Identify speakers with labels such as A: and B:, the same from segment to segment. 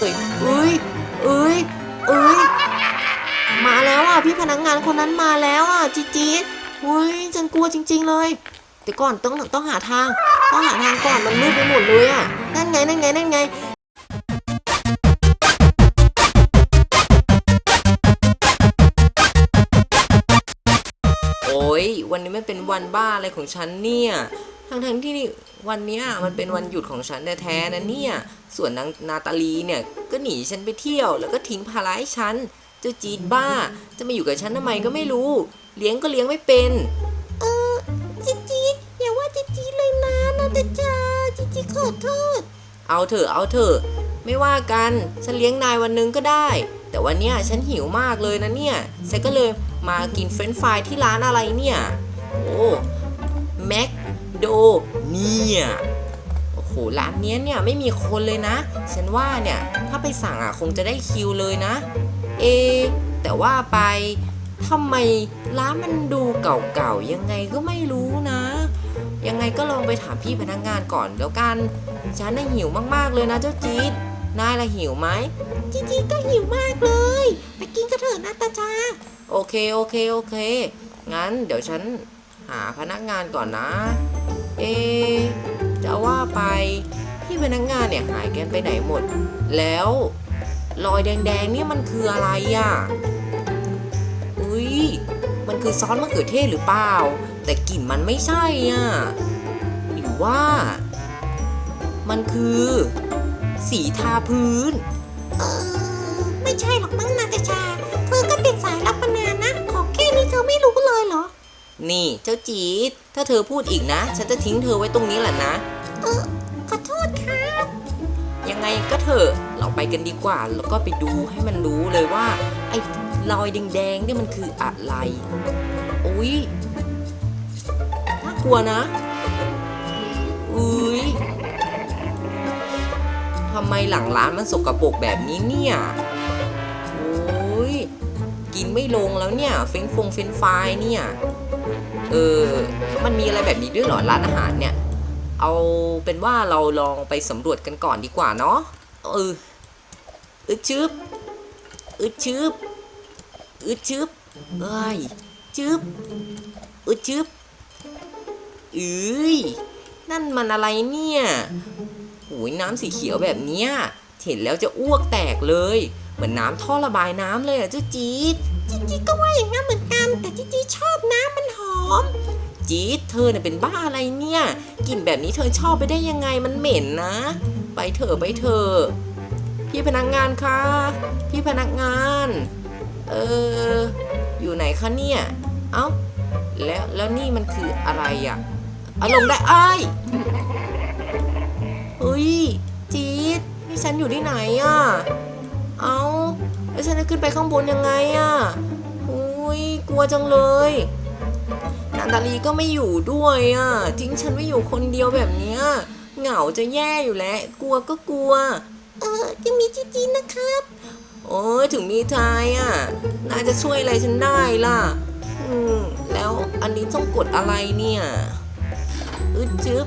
A: เอ้ยเอ้ยเอ้ยเอ้ยมาแล้วอะพี่พนักงานคนนั้นมาแล้วอะจีจีดอุ้ยฉันกลัวจริง ๆ เลยเดี๋ยวก่อนต้องต้องหาทาง ต้องหาทางก่อนมันมืดไปหมดเลยอะนั่นไงนั่นไงนั่นไงโอ้ยวันนี้มันเป็นวันบ้าอะไรของฉันเนี่ยทั้งทั้งๆที่นี่วันเนี้ยมันเป็นวันหยุดของฉันแท้ๆนะเนี่ย ส่วนนางนาตาลีเนี่ยก็หนีฉันไปเที่ยว แล้วก็ทิ้งภาระให้ฉัน เจ้าจีดบ้า จะมาอยู่กับฉันทำไมก็ไม่รู้ เลี้ยงก็เลี้ยงไม่เป็น เออจีจีดอย่าว่าจีจีดเลยนะนาตาจาจีจีขอโทษ เอาเถอะเอาเถอะ ไม่ว่ากัน ฉันเลี้ยงนายวันหนึงก็ได้ แต่วันเนี้ยฉันหิวมากเลยนะเนี่ย ฉันก็เลยมากินเฟรนช์ฟรายที่ร้านอะไรเนี่ย โอ้ ร้านเนี้ยเนี่ยไม่มีคนเลยนะ ฉันว่าเนี่ยถ้าไปสั่งอะคงจะได้คิวเลยนะ เอ แต่ว่าไปทำไมร้านมันดูเก่าๆยังไงก็ไม่รู้นะ ยังไงก็ลองไปถามพี่พนักงานก่อนแล้วกัน ฉันน่ะหิวมากๆเลยนะเจ้าจี๊ดนายละหิวไหมจีจีก็หิวมากเลย ไปกินกันเถอะนะตาจาโอเคโอเคโอเค งั้นเดี๋ยวฉันหาพนักงานก่อนนะ เอ จะว่าไปพี่พนักงานเนี่ยหายกันไปไหนหมด แล้วรอยแดงๆเนี่ยมันคืออะไรอะอุ้ยมันคือซอสมะเขือเทศหรือเปล่า แต่กลิ่นมันไม่ใช่อะหรือว่า มันคือ สีทาพื้น
B: เออ ไม่ใช่หรอกมั้งนาตาชา เธอก็เป็นสายรับประนานนะ ของแค่นี้เธอไม่รู้เลยเหรอ
A: นี่เจ้าจี๊ดถ้าเธอพูดอีกนะ ฉันจะทิ้งเธอไว้ตรงนี้แหละนะ
B: เออขอโทษครับ
A: ยังไงก็เถอะเราไปกันดีกว่าแล้วก็ไปดูให้มันรู้เลยว่า ไอ้รอยแดงๆเนี่ยมันคืออะไรอุ้ยน่ากลัวนะอุ้ยทำไมหลังร้านมันสกปรกแบบนี้เนี่ยโอ้ยกินไม่ลงแล้วเนี่ย เฟรนฟงเฟรนช์ฟเนี่ย เออ มันมีอะไรแบบนี้ด้วยเหรอร้านอาหารเนี่ย เอาเป็นว่าเราลองไปสำรวจกันก่อนดีกว่าเนาะเอออึดชึบอึดชึบอึดชึบเอ้ยชึบอึดชึบเอ้ยนั่นมันอะไรเนี่ยโอ้ยน้ำสีเขียวแบบเนี้ยเห็นแล้วจะอ้วกแตกเลย เหมือนน้ำท่อระบายน้ำเลยอะเจ้าจี๊ด
B: จิจิก็ว่าอย่างนั้นเหมือนกัน แต่จิจิชอบน้ำมันหอม
A: จี๊ดเธอเนี่ยเป็นบ้าอะไรเนี่ยกลิ่นแบบนี้เธอชอบไปได้ยังไงมันเหม็นนะ ไปเถอะไปเถอะพี่พนักงานคะพี่พนักงาน เอออยู่ไหนคะเนี่ยเอ้าแล้วแล้วนี่มันคืออะไรอะ่ะอารมณ์ได้ไอ้เฮ้ยจี๊ดนี่ฉันอยู่ที่ไหนอะ่ะเอ้าแล้วฉันจะขึ้นไปข้างบนยังไงอะ่ะอุ้ยกลัวจังเลย นาตาลีก็ไม่อยู่ด้วยอะทิ้งฉันไว้อยู่คนเดียวแบบเนี้ยเหงาจะแย่อยู่แล้ว กลัวก็กลัว
B: เออจะมีจิจินะครับ
A: โอ้ยถึงมีทายอะน่าจะช่วยอะไรฉันได้ล่ะ อืม แล้วอันนี้ต้องกดอะไรเนี่ยอึดจึ๊บ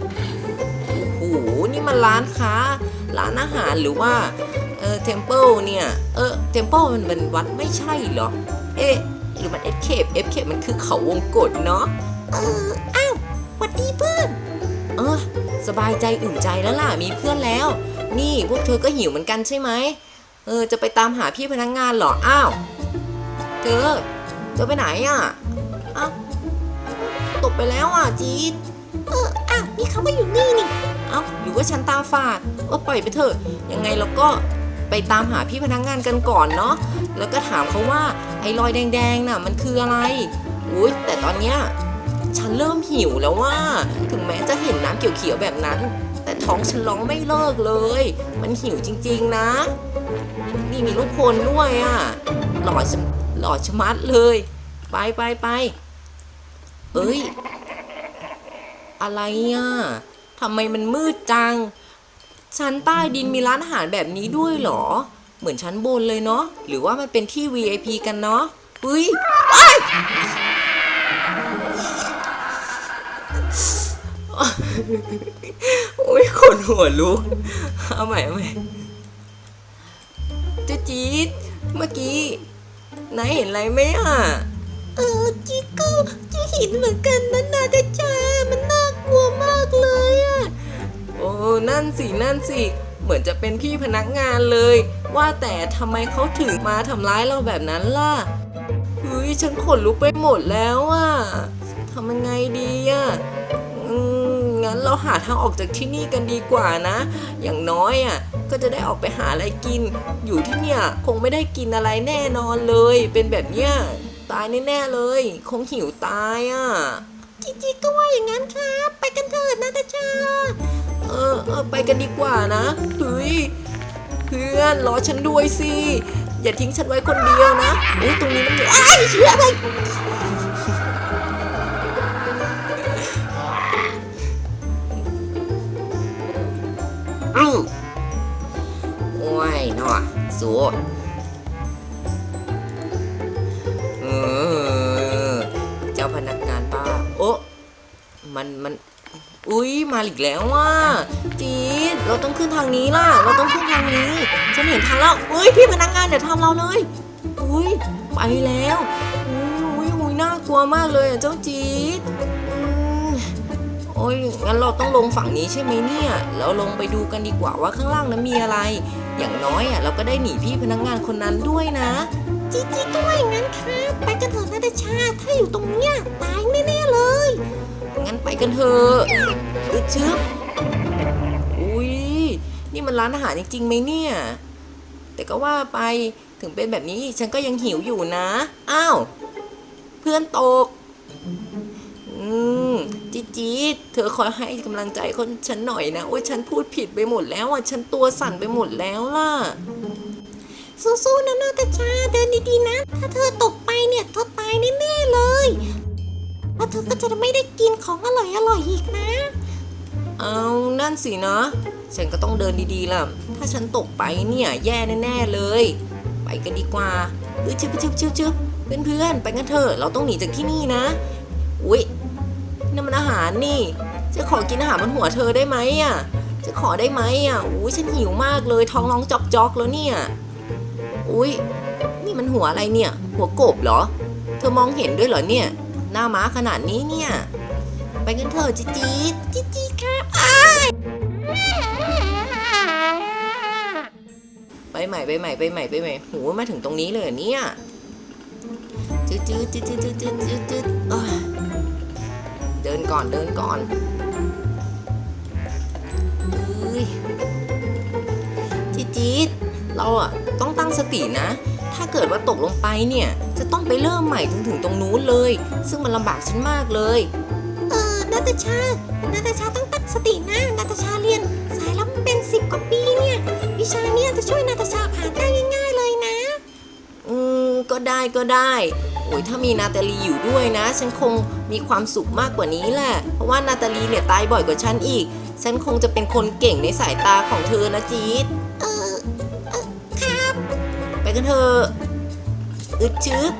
A: โอ้โหนี่มันร้านค้า ร้านอาหารหรือว่า เออเทมเพิลเนี่ย เออเทมเพิลมันเป็นวัดไม่ใช่เหรอ เอ๊ะ หรือมันเอฟเคปเอฟเคปมันคือเขาวงกฏเนาะ
B: เอออ้าวหวัดดีเพื่อน
A: เออสบายใจอุ่นใจแล้วล่ะมีเพื่อนแล้ว นี่พวกเธอก็หิวเหมือนกันใช่ไหมเออจะไปตามหาพี่พนักงงานเหรออ้าวเธอเธอไปไหนอะอ้าวตกไปแล้วอะจี๊ด
B: เอออ้าวนี่เขาก็อยู่นี่นี่
A: เอ้าหรือว่าฉันตาฝาดเออปล่อยไปเถอะยังไงเราก็ ไปตามหาพี่พนักงงานกันก่อนเนาะแล้วก็ถามเขาว่าไอ้รอยแดงๆน่ะมันคืออะไรอุ้ยแต่ตอนเนี้ยฉันเริ่มหิวแล้วว่า ถึงแม้จะเห็นน้ำเขียวๆแบบนั้น แต่ท้องฉันร้องไม่เลิกเลย มันหิวจริง ๆ นะ นี่มีลูกคนด้วยอะหล่อชะหล่อชะมัดเลย ไปไปไปเอ้ย อะไรอะทำไมมันมืดจัง ชั้นใต้ดินมีร้านอาหารแบบนี้ด้วยเหรอ เหมือนชั้นบนเลยเนาะหรือว่ามันเป็นที่ VIP กันเนาะเฮ้ยเอ้ยโอ้ยขนหัวลุกเอาใหม่เอาใหม่เจ๊จี๊ดเมื่อกี้นายเห็นอะไรไหมอะ
B: เออจีก็จีเห็นเหมือนกันนะนาตาชามันน่ากลัวมากเลยอะ
A: โอ้นั่นสินั่นสิเหมือนจะเป็นพี่พนักงานเลย ว่าแต่ทำไมเขาถึงมาทำร้ายเราแบบนั้นล่ะเฮ้ยฉันขนลุกไปหมดแล้วอะทำยังไงดีอะองั้นเราหาทางออกจากที่นี่กันดีกว่านะ อย่างน้อยอะก็จะได้ออกไปหาอะไรกิน อยู่ที่เนี่ยคงไม่ได้กินอะไรแน่นอนเลย เป็นแบบเนี้ยตายแน่ๆเลย คงหิวตายอะ
B: จีจีก็ว่าอย่างนั้นครับ ไปกันเถิดนาตาชา
A: เออเออไปกันดีกว่านะเฮ้ยเพื่อนรอฉันด้วยสิ อย่าทิ้งฉันไว้คนเดียวนะอุ้ยตรงนี้มันมีอ้ายเชื่อเลย
C: อือ
A: โอ้ยเนาะสูเออเจ้าพนักงานป้าโอ้มันมัน อุ้ยมาอีกแล้วว่ะจี๊ดเราต้องขึ้นทางนี้ล่ะ เราต้องขึ้นทางนี้ ฉันเห็นทางแล้วอุ้ยพี่พนักงานเดี๋ยวทำเราเลย อุ้ยไปแล้วอุ้ยอุ้ยน่ากลัวมากเลยเจ้าจี๊ดโอ้ยงั้นเราต้องลงฝั่งนี้ใช่ไหมเนี่ย เราลงไปดูกันดีกว่าว่าข้างล่างนั้นมีอะไร อย่างน้อยอะเราก็ได้หนีพี่พนักงานคนนั้นด้วยนะ
B: จีจีก็ว่าอย่างนั้นครับไปกันเถิดนาตาชา ถ้าอยู่ตรงเนี้ยตายแน่ๆเลย
A: งั้นไปกันเถอะอึดชึบอุ้ยนี่มันร้านอาหารจริงๆไหมเนี่ย แต่ก็ว่าไปถึงเป็นแบบนี้ฉันก็ยังหิวอยู่นะ อ้าว เพื่อนตก อืมจีจีเธอคอยให้กำลังใจคนฉันหน่อยนะ โอ้ยฉันพูดผิดไปหมดแล้วอะ ฉันตัวสั่นไปหมดแล้วล่ะ
B: สู้ๆนะนาตาชาเดินดีๆนะ ถ้าเธอตกไปเนี่ยเธอตายแน่ๆเลย เธอก็จะไม่ได้กินของอร่อยๆอีกนะ
A: เอานั่นสินะ ฉันก็ต้องเดินดีๆล่ะ ถ้าฉันตกไปเนี่ยแย่แน่ๆเลย ไปกันดีกว่าเออชึบชึบชึบชึบเพื่อนๆไปกันเถอะเราต้องหนีจากที่นี่นะ อุ๊ยนั่นมันอาหารนี่ จะขอกินอาหารบนหัวเธอได้ไหมอะ จะขอได้ไหมอะอุ้ยฉันหิวมากเลยท้องร้องจอกๆแล้วเนี่ย อุ้ยนี่มันหัวอะไรเนี่ย หัวกบเหรอ เธอมองเห็นด้วยเหรอเนี่ย หน้าม้าขนาดนี้เนี่ย ไปกันเถอะจีจี
B: จีจีครับ
A: ไปใหม่ไปใหม่ไปใหม่ไปใหม่หูมาถึงตรงนี้เลยเนี่ยจืดจืดจืดจืดจืดจืดจืดเดินก่อนเดินก่อนจีจีเราอะต้องตั้งสตินะ ถ้าเกิดว่าตกลงไปเนี่ย จะต้องไปเริ่มใหม่ถึงถึงตรงนู้นเลย ซึ่งมันลำบากฉันมากเลย
B: เออนาตาชา นาตาชาต้องตั้งสตินะ นาตาชาเรียน สายลับมาเป็นสิบกว่าปีเนี่ย วิชาเนี่ยจะช่วยนาตาชาผ่านได้ง่ายๆเลยนะ
A: อืม ก็ได้ก็ได้ โอ้ยถ้ามีนาตาลีอยู่ด้วยนะ ฉันคงมีความสุขมากกว่านี้แหละ เพราะว่านาตาลีเนี่ยตายบ่อยกว่าฉันอีก ฉันคงจะเป็นคนเก่งในสายตาของเธอนะจี๊ด กันเถอะอึดชึบ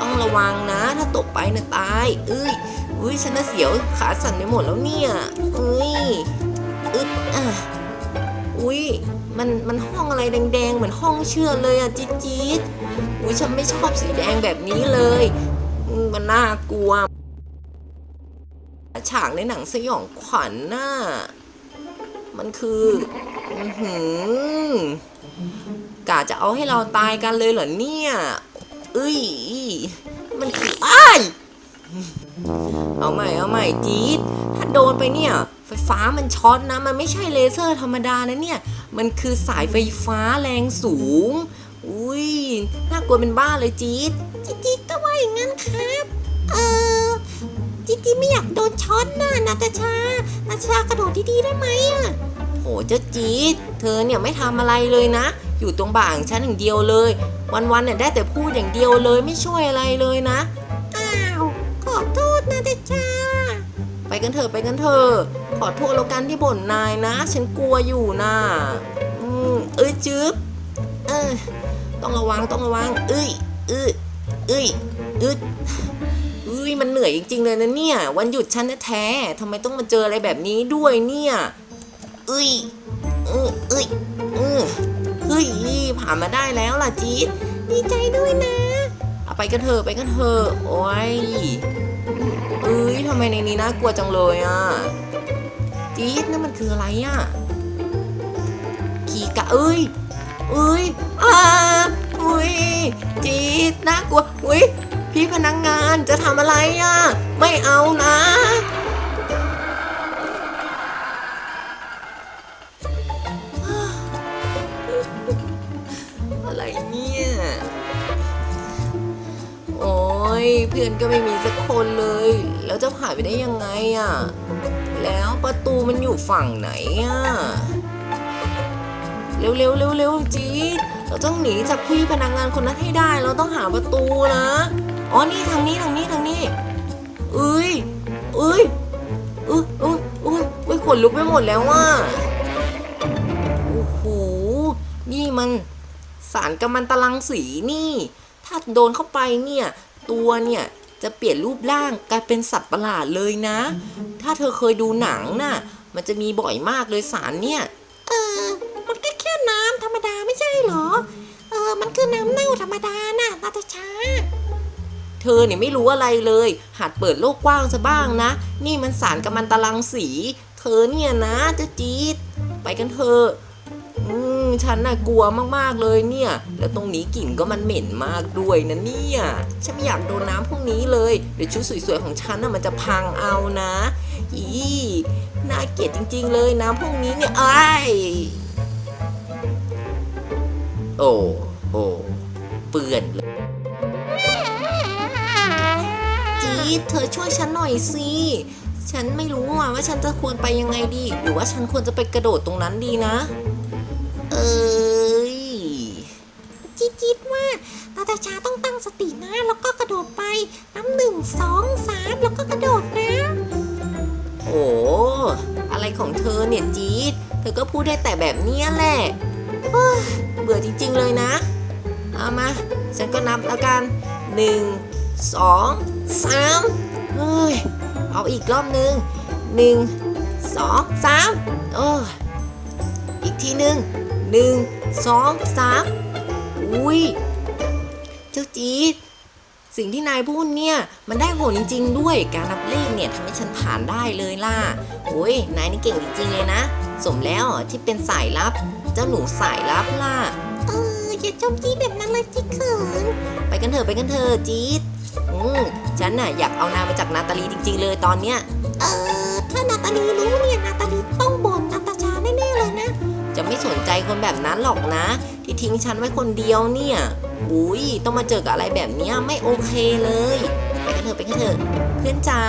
A: ต้องระวังนะ ถ้าตกไปนะตาย เอ้ยอุ้ยฉันน่ะเสียวขาสั่นไปหมดแล้วเนี่ยเอ้ยอึดอะอุ้ยมันมันห้องอะไรแดงๆ เหมือนห้องเชื่อเลยอะจี๊ดจี๊ดอุ้ยฉันไม่ชอบสีแดงแบบนี้เลยมมันน่ากลัว ฉากในหนังสยองขวัญน่ะมันคือ อือหือ กะจะเอาให้เราตายกันเลยเหรอเนี่ยเอ้ยมันคืออ้ายเอาใหม่เอาใหม่จี๊ดถ้าโดนไปเนี่ย ไฟฟ้ามันช็อตนะ มันไม่ใช่เลเซอร์ธรรมดานะเนี่ย มันคือสายไฟฟ้าแรงสูง อุ้ยน่ากลัวเป็นบ้าเลยจี๊ด
B: จีจีก็ว่าอย่างนั้นครับ เออจีจีไม่อยากโดนช็อตนะนาตาชานาตาชากระโดดดีๆได้ไหมอะ
A: โหเจ้าจี๊ดเธอเนี่ยไม่ทำอะไรเลยนะ อยู่ตรงบ่างฉันอย่างเดียวเลย วันๆเนี่ยได้แต่พูดอย่างเดียวเลยไม่ช่วยอะไรเลยนะ
B: อ้าวขอโทษนาตาชา
A: ไปกันเถอะไปกันเถอะขอโทษแล้วกันที่บ่นนายนะ ฉันกลัวอยู่นะอืมเอ้ยจึ๊บเออต้องระวังต้องระวัง เอ้ยเอ้ยเอ้ยเอ้ยเอ้ยมันเหนื่อยจริงๆเลยนะเนี่ย วันหยุดฉันแท้ๆทำไมต้องมาเจออะไรแบบนี้ด้วยเนี่ย เอ้ยเออเอ้ยเออเฮ้ยผ่านมาได้แล้วล่ะจี๊ด
B: ดีใจด้วยนะ
A: เอาไปกันเถอะไปกันเถอะโอ้ยเอ้ยทำไมในนี้น่ากลัวจังเลยอะจี๊ดนั่นมันคืออะไรอะขี่กะเอ้ยเอ้ยอ่าอุ้ยจี๊ดน่ากลัวอุ้ยพี่พนักงานจะทำอะไรอะ ไม่เอานะ ยเพื่อนก็ไม่มีสักคนเลย แล้วจะผ่านไปได้ยังไงอะ แล้วประตูมันอยู่ฝั่งไหนอะ เร็วเร็วเร็วเร็วๆจี๊ดเราต้องหนีจากพี่พนักงานคนนั้นให้ได้ เราต้องหาประตูนะ อ๋อ นี่ทางนี้ทางนี้ทางนี้เอ้ยเอ้ยเอ้ยเอ้ยเอ้ยเอ้ยขนลุกไปหมดแล้วว่ะโอ้โห นี่มันสารกัมมันตรังสีนี่ ถ้าโดนเข้าไปเนี่ย ตัวเนี่ยจะเปลี่ยนรูปร่างกลายเป็นสัตว์ประหลาดเลยนะ ถ้าเธอเคยดูหนังน่ะ มันจะมีบ่อยมากเลยสารเนี่ย
B: เออ มันก็แค่น้ำธรรมดาไม่ใช่เหรอ เออ มันคือน้ำเน่าธรรมดาน่ะนาตาชา
A: เธอเนี่ยไม่รู้อะไรเลย หัดเปิดโลกกว้างซะบ้างนะ นี่มันสารกัมมันตรังสี เธอเนี่ยนะเจะจี๊ดไปกันเถอะอืม ฉันน่ะกลัวมากๆเลยเนี่ย แล้วตรงนี้กลิ่นก็มันเหม็นมากด้วยนะเนี่ย ฉันไม่อยากโดนน้ำพวกนี้เลย เดี๋ยวชุดสวยๆของฉันน่ะมันจะพังเอานะ อีน่าเกลียดจริง ๆ เลยน้ำพวกนี้เนี่ยไอ้โอ้โอ้เปื่อนเลยจี๊ดเธอช่วยฉันหน่อยสิฉันไม่รู้ว่าว่าฉันจะควรไปยังไงดี หรือว่าฉันควรจะไปกระโดดตรงนั้นดีนะ ย
B: จิ๊ดจิ๊ดว่านาตาชาต้องตั้งสตินะแล้วก็กระโดดไปน้ำหนึ่งสองสามแล้วก็กระโดดนะ
A: โอ้อะไรของเธอเนี่ยจี๊ดเธอก็พูดได้แต่แบบเนี้ยแหละเฮ้ยเบื่อจริง ๆ เลยนะ เอามา ฉันก็นับแล้วกันหนึ่งสองสามเฮ้ย เอาอีกรอบหนึ่งหนึ่งสองสามโอ้ยอีก ทีหนึ่งหนึ่งสองสามอุ้ยเจ้าจี๊ดสิ่งที่นายพูดเนี่ย มันได้ผลจริง ๆ ด้วยการนับเลขเนี่ยทำให้ฉันผ่านได้เลยล่ะโอ้ยนายนี่เก่งจริง ๆ เลยนะ สมแล้วที่เป็นสายลับ เจ้าหนูสายลับล่ะ
B: เอออย่าจมจี้แบบนั้นเลยจิ๊กเขิน
A: ไปกันเถอะไปกันเถอะจี๊ดอืมฉันน่ะอยากเอานายมาจากนาตาลีจริง ๆ เลยตอนเนี้ย
B: เออถ้านาตาลีรู้เนี่ยนาตาลีต้องบ่
A: ไม่สนใจคนแบบนั้นหรอกนะ ที่ทิ้งฉันไว้คนเดียวเนี่ย อุ้ยต้องมาเจอกับอะไรแบบนี้ไม่โอเคเลย ไปกันเถอะไปกันเถอะเพื่อนจ๋า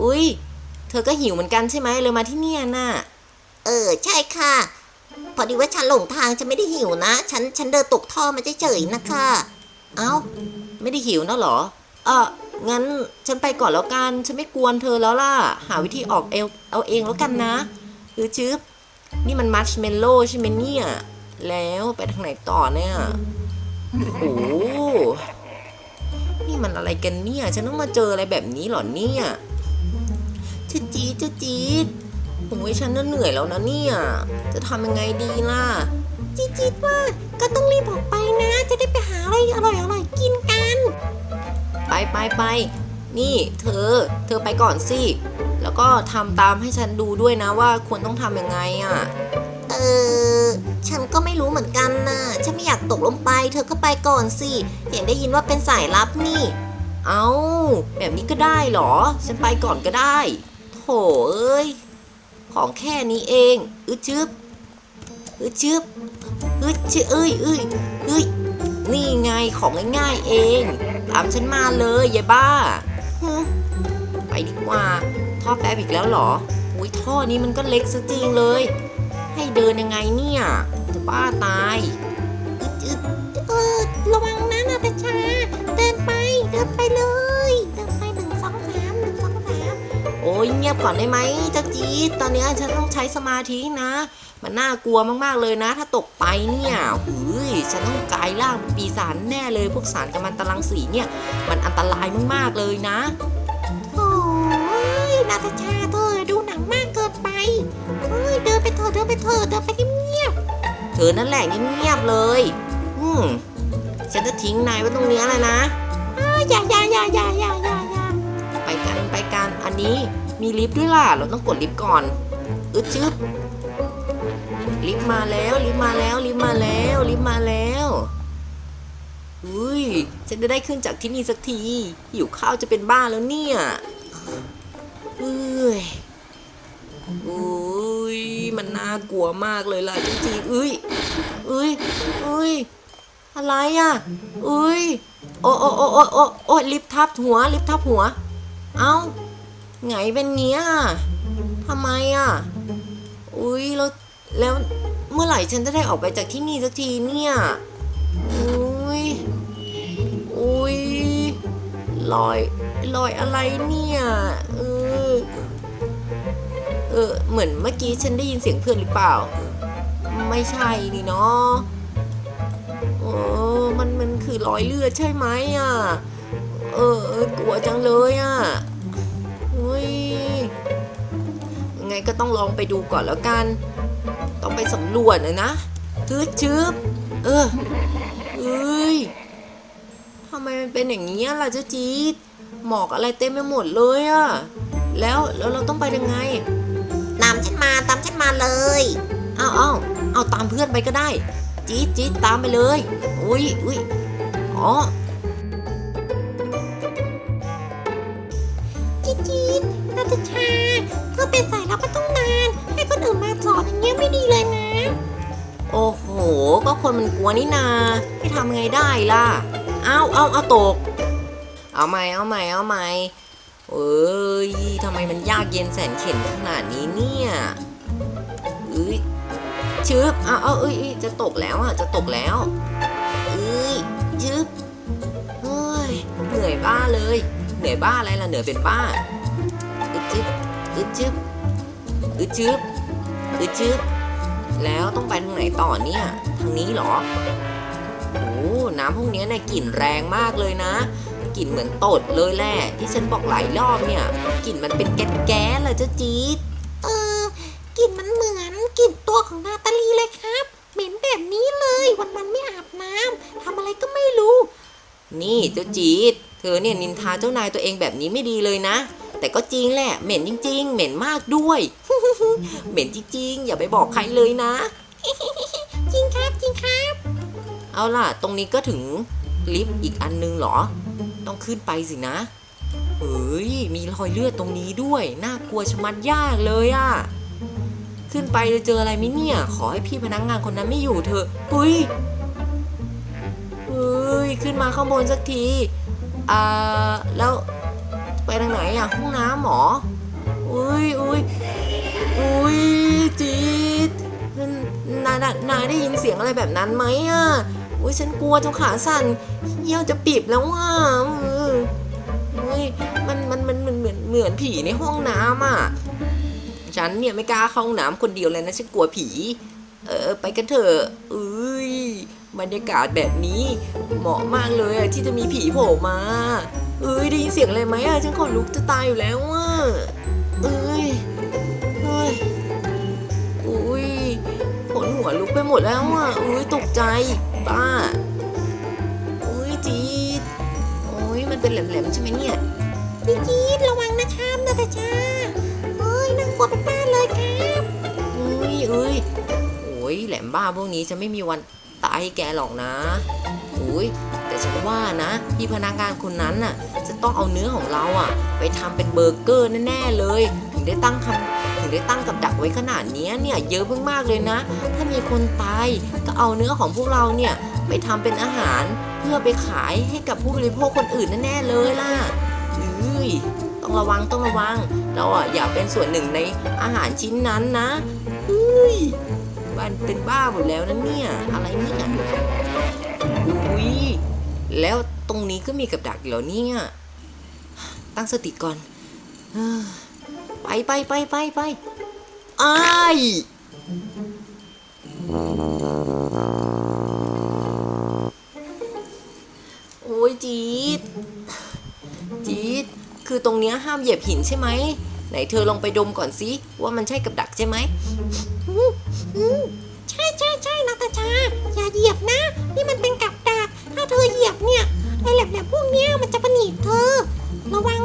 A: อุ้ยเธอก็หิวเหมือนกันใช่ไหมเลยมาที่เนี่ยน่ะ
B: เออใช่ค่ะ พอดีว่าฉันหลงทางฉันไม่ได้หิวนะ ฉันฉันเดินตกท่อมาเฉยๆนะคะ
A: เอ้าไม่ได้หิวนะหรอ เอองั้นฉันไปก่อนแล้วกัน ฉันไม่กวนเธอแล้วล่ะ หาวิธีออกเอลเอาเองแล้วกันนะ คือชึบ นี่มันมัชเมลโล่ใช่ไหมเนี่ย แล้วไปทางไหนต่อเนี่ย โอ้โหนี่มันอะไรกันเนี่ย ฉันต้องมาเจออะไรแบบนี้เหรอเนี่ยจ้าจี๊ดจ้าจี๊ดโอ้ยฉันน่ะเหนื่อยแล้วนะเนี่ย จะทำยังไงดีล่ะ
B: จิ๊ดจิ๊ดว่าก็ต้องรีบออกไปนะ จะได้ไปหาอะไรอร่อยอร่อยๆกินกัน
A: ไปไปไป นี่เธอ เธอไปก่อนสิ แล้วก็ทำตามให้ฉันดูด้วยนะว่าควรต้องทำยังไงอะ
B: เออ ฉันก็ไม่รู้เหมือนกันนะฉันไม่อยากตกลงไป เธอก็ไปก่อนสิ เห็นได้ยินว่าเป็นสายลับนี่
A: เอาแบบนี้ก็ได้เหรอ ฉันไปก่อนก็ได้ โถเอ้ย ของแค่นี้เอง อึดชึบอึดชึบอึดชึเอ้ยเอ้ยเอ้ยนี่ไงของง่ายๆเอง ตามฉันมาเลยยายบ้าฮึ ไปดีกว่า ท่อแป๊บอีกแล้วเหรอ อุ้ยท่อนี้มันก็เล็กซะจริงเลย ให้เดินยังไงเนี่ยจะบ้าตาย
B: อึดเออระวังนะนาตาชา เดินไป เดินไปเลย เดินไปหนึ่งสองสามหนึ่งสองสาม
A: โอ้ยเงียบก่อนได้ไหมเจ้าจี๊ดตอนเนี้ยฉันต้องใช้สมาธินะ มันน่ากลัวมากๆเลยนะ ถ้าตกไปเนี่ยเฮ้ยฉันต้องกลายร่างเป็นปีศาจแน่เลย พวกสารกัมมันตรังสีเนี่ย มันอันตรายมากๆเลยนะ
B: โอ้ยนาตาชาเธอดูหนังมากเกินไปเฮ้ยเดินไปเถอะเดินไปเถอะเดินไปเงียบ
A: เอนั่นแหละเงียบๆเลย อืมฉันจะทิ้งนายไว้ตรงเนี้ยเลยนะ
B: อ้าวอย่าอย่าอย่าอย่าอย่าอย่าอย่า
A: ไปกันไปกันอันนี้มีลิฟต์ด้วยล่ะ เราต้องกดลิฟต์ก่อน อึดชึบ ลิฟมาแล้วลิฟมาแล้วลิฟมาแล้วลิฟมาแล้วอุ้ยฉันจะได้ขึ้นจากที่นี่สักทีหิวข้าวจะเป็นบ้าแล้วเนี่ยเอ้ยอุ้ยมันน่ากลัวมากเลยล่ะจริงๆเอ้ยเอ้ยเอ้ยอะไรอะเอ้ยโอ้โอ้โอ้โอ้โอ้โอ้ลิฟทับหัว ลิฟทับหัว เอ้าไงเป็นเงี้ยทำไมอะอุ้ยแล้ว แล้วเมื่อไหร่ฉันจะได้ออกไปจากที่นี่สักทีเนี่ยอุ้ยอุ้ยลอยลอยอะไรเนี่ย เออ เออ เหมือนเมื่อกี้ฉันได้ยินเสียงเพื่อนหรือเปล่า ไม่ใช่นี่เนาะเออมันมันคือรอยเลือดใช่ไหมอะ เออกลัวจังเลยอะอุ้ยไงก็ต้องลองไปดูก่อนแล้วกัน ต้องไปสำรวจนะนะชืบชืบเออเอ้ยทำไมมันเป็นอย่างนี้ล่ะเจ้าจี๊ดหมอกอะไรเต็มไปหมดเลยอะแล้วแล้วเราต้องไปยังไง
B: ตามฉันมาตามฉันมาเลย
A: อ้าวอ้าวเอาตามเพื่อนไปก็ได้ จี๊ดจี๊ดตามไปเลย อุ้ยอุ้ยอ๋อ
B: มัน
A: กลัวนี่นาให้ทำไงได้ล่ะ เอาเอาเอาตก เอาใหม่เอาใหม่เอาใหม่เอ้ยทำไมมันยากเย็นแสนเข็ญขนาดนี้เนี่ยเอ้ยชึบเอาเอาเอ้ยเอ้ยจะตกแล้วอะจะตกแล้วเอ้ยชึบเฮ้ยเหนื่อยบ้าเลย เหนื่อยบ้าอะไรล่ะเหนื่อยเป็นบ้าอึดชึบอึดชึบอึดชึบอึดชึบแล้วต้องไปทางไหนต่อเนี่ย ทางนี้เหรอ โอ้น้ำพวกเนี้ยเนี่ยกลิ่นแรงมากเลยนะกลิ่นเหมือนตดเลยแหละที่ฉันบอกหลายรอบเนี่ยกลิ่นมันเป็นแก๊สแก๊สเลยเจ้าจี๊ด
B: เออกลิ่นมันเหมือนกลิ่นตัวของนาตาลีเลยครับ เหม็นแบบนี้เลยวันวันๆไม่อาบน้ำทำอะไรก็ไม่รู้
A: นี่เจ้าจี๊ดเธอเนี่ยนินทาเจ้านายตัวเองแบบนี้ไม่ดีเลยนะ แต่ก็จริงแหละเหม็นจริง ๆ เหม็นมากด้วย เหม็นจริงๆ อย่าไปบอกใครเลยนะ
B: จริงครับ
A: เอาล่ะ ตรงนี้ก็ถึงลิฟต์อีกอันนึงเหรอ ต้องขึ้นไปสินะ เฮ้ย มีรอยเลือดตรงนี้ด้วย น่ากลัวชะมัดยากเลยอะขึ้นไปจะเจออะไรไหมเนี่ย ขอให้พี่พนักงงานคนนั้นไม่อยู่เถอะเฮ้ยเฮ้ย ขึ้นมาข้างบนสักที อ่า แล้วไปทางไหนอะห้องน้ำหมออุ้ยอุ้ยอุ้ยจี๊ นายนายได้ยินเสียงอะไรแบบนั้นไหมอะอุ้ยฉันกลัวจนขาสั่นเยี่ยวจะปิบแล้วว่ะเอออุ้ยมันมันมันมันเหมือนเหมือนผีในห้องน้ำอะฉันเนี่ยไม่กล้าเข้าห้องน้ำคนเดียวเลยนะฉันกลัวผี เออ ไปกันเถอะเอ้ยบรรยากาศแบบนี้เหมาะมากเลยอะที่จะมีผีโผล่มาเอ้ยได้ยินเสียงอะไรไหมอะฉันขนลุกจะตายอยู่แล้วอะ หัวลุกไปหมดแล้วอะอุ้ยตกใจบ้าอุ้ยจี๊ดโอ้ยมันเป็นแหลมๆใช่ไหมเนี่ย
B: จี๊ดจี๊ดระวังนะครับนาตาชาเฮ้ยน่ากลัวเป็นบ้านเลยครับ
A: อุ้ยเอ้ยโอ้ยแหลมบ้าพวกนี้จะไม่มีวันตายให้แกหรอกนะอุ้ยแต่ฉันว่านะพี่พนักงานคนนั้นน่ะจะต้องเอาเนื้อของเราอะ ไปทำเป็นเบอร์เกอร์แน่ๆเลย ถึงได้ตั้งคำถึง ได้ตั้งกับดักไว้ขนาดนี้เนี่ยเยอะมากๆเลยนะ ถ้ามีคนตายก็เอาเนื้อของพวกเราเนี่ยไปทำเป็นอาหารเพื่อไปขายให้กับผู้บริโภคคนอื่นแน่ๆเลยล่ะเอ้ยต้องระวังต้องระวัง เราอะอย่าเป็นส่วนหนึ่งในอาหารชิ้นนั้นนะเฮ้ยบ้านเป็นบ้าหมดแล้วนะเนี่ยอะไรเนี่ยอุ้ยแล้วตรงนี้ก็มีกับดักอีกแล้วเนี่ยตั้งสติก่อน ไปไปไปไปไปไอ้โอ้ยจีดจีดคือตรงเนี้ยห้ามเหยียบหินใช่ไหม ไหนเธอลองไปดมก่อนสิว่ามันใช่กับดักใช่ไหม
B: ใช่ใช่ใช่นาตาชา อย่า
A: เห
B: ยียบนะ นี่มันเป็นกับดัก ถ้าเธอเหยียบเนี่ยไอ้แหลบๆพวกเนี้ยมันจะปนีดเธอ ระวัง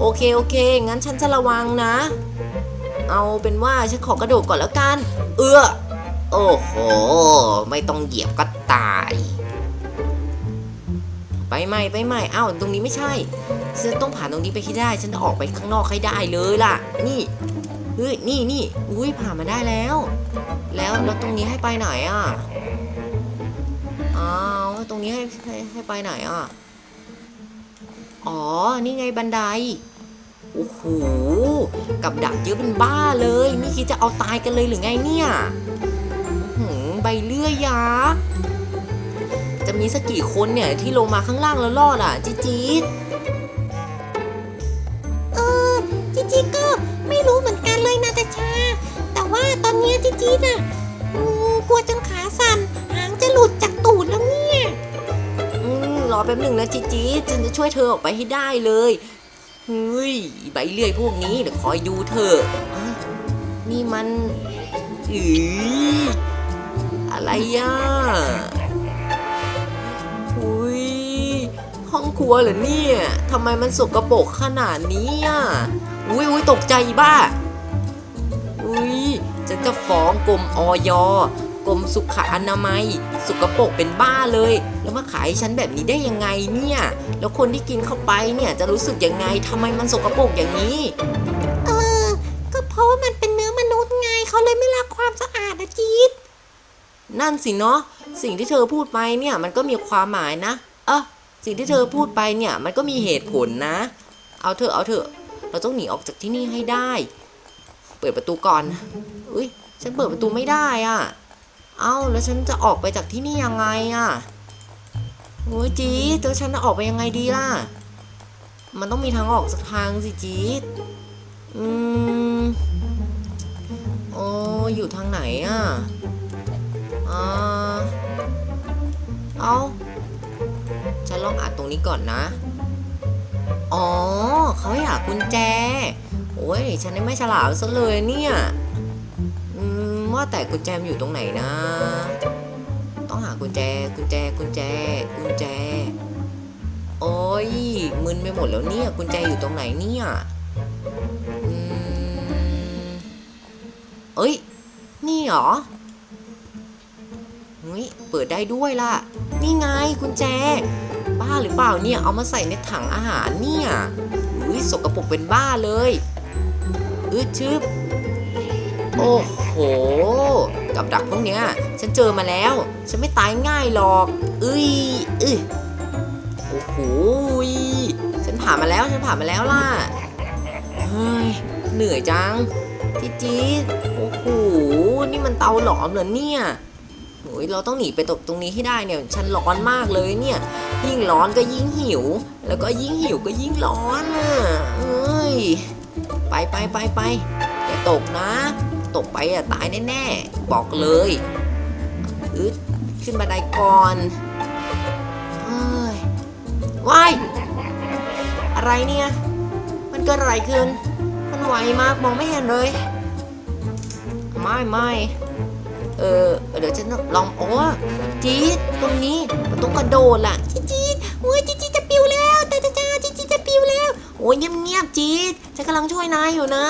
A: โอเคโอเค งั้นฉันจะระวังนะ เอาเป็นว่าฉันขอกระโดดก่อนแล้วกัน เอื้อ โอ้โห ไม่ต้องเหยียบก็ตาย ไปใหม่ไปใหม่อ้าวตรงนี้ไม่ใช่ ฉันต้องผ่านตรงนี้ไปให้ได้ ฉันจะออกไปข้างนอกให้ได้เลยล่ะ นี่เฮ้ยนี่นี่อุ้ยผ่านมาได้แล้ว แล้วแล้วตรงนี้ให้ไปไหนอะอ้าวตรงนี้ให้ให้ให้ไปไหนอะ อ๋อ นี่ไงบันได โอ้โห กับดักเยอะเป็นบ้าเลยไม่คิดจะเอาตายกันเลยหรือไงเนี่ยหือใบเลื่อยยักษ์จะมีสักกี่คนเนี่ยที่ลงมาข้างล่างแล้วรอดอะจี๊ดจี๊ด
B: เออจิจิก็ไม่รู้เหมือนกันเลยนาตาชา แต่ว่าตอนนี้จิจิน่ะ อแป๊
A: บหนึ่งนะจีจีฉันจะช่วยเธอออกไปให้ได้เลยเฮ้ยใบเลื่อยพวกนี้เดี๋ยวคอยดูเธออะนี่มันอืออะไรอะอุ้ยห้องครัวเหรอเนี่ยทำไมมันสกปรกขนาดนี้อะอุ้ยอุ้ยตกใจบ้าอุ้ยฉันจะฟ้องกรมออยกรมสุขอนามัยสกปรกเป็นบ้าเลย แล้วมาขายให้ฉันแบบนี้ได้ยังไงเนี่ย แล้วคนที่กินเข้าไปเนี่ยจะรู้สึกยังไงทำไมมันสกปรกอย่างนี้
B: เออ ก็เพราะว่ามันเป็นเนื้อมนุษย์ไงเขาเลยไม่รักความสะอาดนะจี๊ด
A: นั่นสิเนาะสิ่งที่เธอพูดไปเนี่ยมันก็มีความหมายนะ เออสิ่งที่เธอพูดไปเนี่ยมันก็มีเหตุผลนะ เอาเถอะเอาเถอะ เราต้องหนีออกจากที่นี่ให้ได้ เปิดประตูก่อนอุ้ยฉันเปิดประตูไม่ได้อะ่ะ เอ้าแล้วฉันจะออกไปจากที่นี่ยังไงอะ่ะโอ้ยจี๊ดแล้วฉันจะออกไปยังไงดีล่ะ มันต้องมีทางออกสักทางสิจี๊ดอืมโอ้อยู่ทางไหนอะอ่าเอาฉันลองอ่านตรงนี้ก่อนนะ อ๋อ เขาให้หากกุญแจ โอ้ย ฉันไม่ฉลาดซะเลยเนี่ย ว่าแต่กุญแจมันอยู่ตรงไหนนะ ต้องหากุญแจกุญแจกุญแจกุญแจ โอ้ยมึนไปหมดแล้วเนี่ย กุญแจอยู่ตรงไหนเนี่ยอเอ้ย นี่เหรอเฮ้ยเปิดได้ด้วยล่ะ นี่ไงกุญแจ บ้าหรือเปล่าเนี่ย เอามาใส่ในถังอาหารเนี่ยอุ้ยสกปรกเป็นบ้าเลย อืดชึบ โอ้โห กับดักพวกเนี้ย ฉันเจอมาแล้ว ฉันไม่ตายง่ายหรอกเอ้ยเอ้ยโอ้โหฉันผ่านมาแล้ว ฉันผ่านมาแล้วล่ะ เฮ้ย เหนื่อยจังจี๊ดจี๊โอ้โห นี่มันเตาหลอมเหรอเนี่ยโอ้ยเราต้องหนีไปตกตรงนี้ให้ได้เนี่ย ฉันร้อนมากเลยเนี่ย ยิ่งร้อนก็ยิ่งหิว แล้วก็ยิ่งหิวก็ยิ่งร้อนอะเอ้ย ไปไปไปไปอย่าตกนะ ตกไปอะตายแน่ๆบอกเลยอึดขึ้นบันไดก่อนเฮ้ยว้ายอะไรเนี่ย มันเกิดอะไรขึ้น มันไวมากมองไม่เห็นเลย ไม่ไม่เออเดี๋ยวฉันลองโอ้จี๊ดตรงนี้มันต้องกระโดดล่ะ
B: จิจิโอ้ยจิจิจะปิวแล้วตาตาชาจิจิจะปิวแล้ว
A: โอ้ยเงียบเงียบๆจี๊ดฉันกำลังช่วยนายอยู่นะ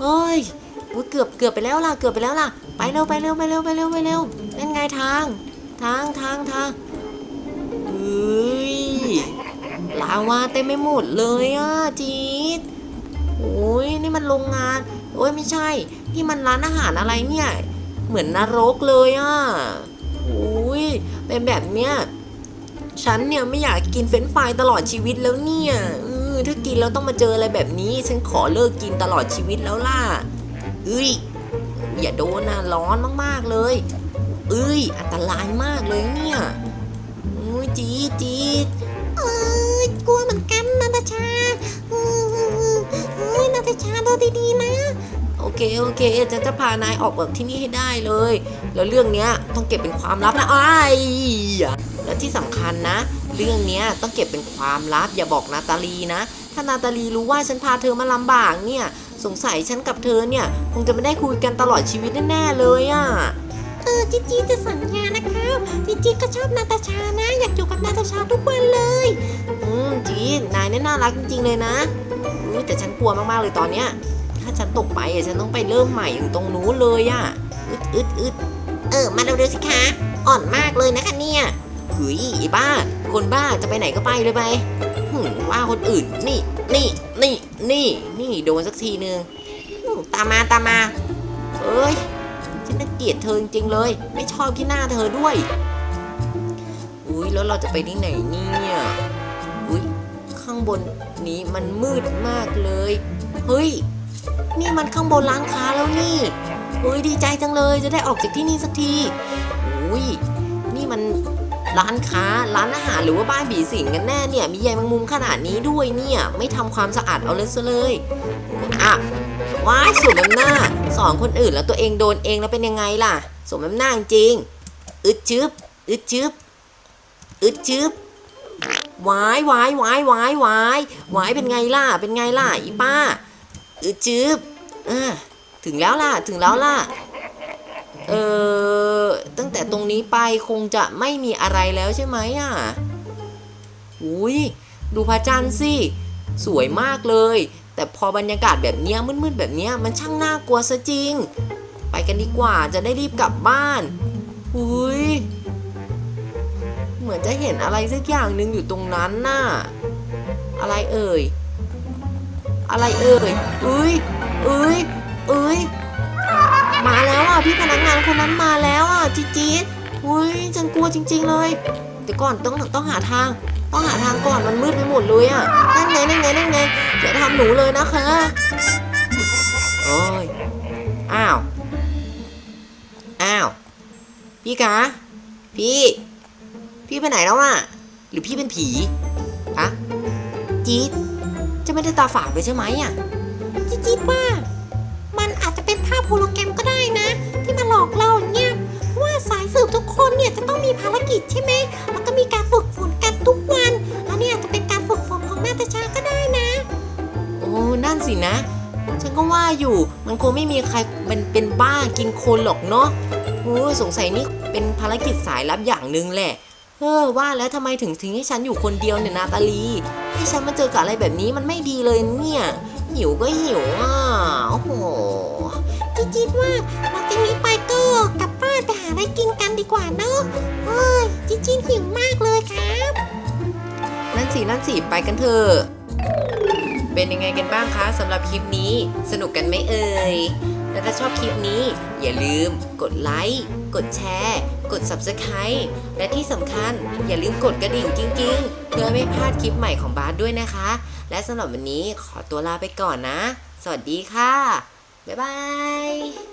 A: เฮ้ย อ้ยเกือบเกือบไปแล้วล่ะเกือบไปแล้วล่ะไปเร็วไปเร็วไปเร็วไปเร็วไปเร็วนั่นไงทาง ทางทางทางเฮ้ยลาวาเต็มไปหมดเลยอะจี๊ดโอ้ยนี่มันโรงงานโอ้ยไม่ใช่นี่มันร้านอาหารอะไรเนี่ย เหมือนนรกเลยอะโอ้ยเป็นแบบเนี้ยฉันเนี่ยไม่อยากกินเฟรนช์ฟรายตลอดชีวิตแล้วเนี่ยถ้ากินแล้วต้องมาเจออะไรแบบนี้ ฉันขอเลิกกินตลอดชีวิตแล้วล่ะ เอ้ย อย่าโดนนะร้อนมากๆเลย เอ้ย อันตรายมากเลยเนี่ยอุ้ยจี๊ดจี๊ด
B: เอ้ยกลัวเหมือนกันนาตาชาเออเฮ้ยนาตาชาเดินดีๆนะ
A: โอเคโอเคฉันจะพานายออกจากที่นี่ให้ได้เลย แล้วเรื่องเนี้ยต้องเก็บเป็นความลับนะอ้ายและที่สำคัญนะ เรื่องเนี้ยต้องเก็บเป็นความลับอย่าบอกนาตาลีนะ ถ้านาตาลีรู้ว่าฉันพาเธอมาลำบากเนี่ย สงสัยฉันกับเธอเนี่ย คงจะไม่ได้คุยกันตลอดชีวิตแน่ๆเลยอะ่ะ
B: เออจิจิจะสัญญานะครับจิจิก็ชอบนาตาชานะ อยากอยู่กับนาตาชาทุกวันเลย
A: อืมจีนนายเนี่ยน่ารักจริงๆเลยนะอือุ้ยแต่ฉันกลัวมากๆเลยตอนเนี้ย ถ้าฉันตกไปอะฉันต้องไปเริ่มใหม่ถึงตรงนู้นเลยอะอึดอึดอึด
B: เออมาเร็วๆสิคะอ่อนมากเลยนะคะเนี่ย
A: เฮ้ยไอ้บ้า คนบ้าจะไปไหนก็ไปเลยไปหึว่าคนอื่นนี่ นี่ นี่ นี่ นี่โดนสักทีนึง
B: ตามมาตามมา
A: เอ้ย ฉันน่าเกลียดเธอจริงๆเลย ไม่ชอบที่หน้าเธอด้วย อุ้ยแล้วเราจะไปที่ไหนเนี่ยอุ้ยข้างบนนี้มันมืดมากเลย เฮ้ย นี่มันข้างบนร้านค้าแล้วนี่เฮ้ยดีใจจังเลยจะได้ออกจากที่นี่สักที อุ้ย นี่มัน ร้านค้า ร้านอาหารหรือว่าบ้านผีสิงกันแน่เนี่ย มีใยแมงมุมขนาดนี้ด้วยเนี่ย ไม่ทำความสะอาดเอาเลยซะเลยอะว้ายสมน้ำหน้าสอนคนอื่นแล้วตัวเองโดนเองแล้วเป็นยังไงล่ะ สมน้ำหน้าจริง อึดชึบอึดชึบอึดชึบวายวายวายวายวายวายเป็นไงล่ะ เป็นไงล่ะอีป้า อึดชึบเออถึงแล้วล่ะ ถึงแล้วล่ะ เออตั้งแต่ตรงนี้ไปคงจะไม่มีอะไรแล้วใช่ไหมอะอุ้ยดูพระจันทร์สิ สวยมากเลย แต่พอบรรยากาศแบบเนี้ยมืดๆแบบเนี้ยมันช่างน่ากลัวซะจริง ไปกันดีกว่าจะได้รีบกลับบ้านอุ้ยเหมือนจะเห็นอะไรสักอย่างหนึ่งอยู่ตรงนั้นน่ะอะไรเอ่ย อะไรเอ่ยเอ้ยเอ้ยเอ้ย มาแล้วอะพี่พนักงานคนนั้นมาแล้วอะจีจีดอุ้ยฉันกลัวจริง ๆ เลยเดี๋ยวก่อนต้องต้องหาทาง ต้องหาทางก่อนมันมืดไปหมดเลยอะนั่นไงนั่นไงนั่นไงอย่าทำหนูเลยนะคะโอ้ยอ้าวอ้าวพี่คะพี่ พี่ไปไหนแล้วอะหรือพี่เป็นผีฮะจี๊ดจะไม่ได้ตาฝาดไปใช่ไหมอะ
B: จิจิดว่า เนี่ยจะต้องมีภารกิจใช่ไหมแล้วก็มีการฝึกฝนกันทุกวันแล้วเนี่ยอาจจะเป็นการฝึกฝนของนาตาชาก็ได้นะ
A: โอ้นั่นสินะ ฉันก็ว่าอยู่มันคงไม่มีใครเป็นเป็นบ้ากินคนหรอกเนาะโอ้สงสัยนี่เป็นภารกิจสายลับอย่างหนึ่งแหละเออว่าแล้วทำไมถึงทิ้งให้ฉันอยู่คนเดียวเนี่ยนาตาลีให้ฉันมาเจอกับอะไรแบบนี้มันไม่ดีเลยเนี่ย หิวก็หิวอะโอ้โห
B: จิจิดว่าหลังจากนี้ไปก็กลับบ้าน ไปหาอะไรกินกันดีกว่าเนอะเฮ้ยจิจิดหิวมากเลยครับ
A: นั่นสินั่นสิไปกันเถอะเป็นยังไงกันบ้างคะสำหรับคลิปนี้ สนุกกันไหมเอ่ยและถ้าชอบคลิปนี้ อย่าลืม กดไลค์กดแชร์ กด Subscribe และที่สำคัญอย่าลืมกดกระดิ่งจริงๆ เพื่อไม่พลาดคลิปใหม่ของบาสด้วยนะคะ และสำหรับวันนี้ขอตัวลาไปก่อนนะ สวัสดีค่ะ บ๊ายบาย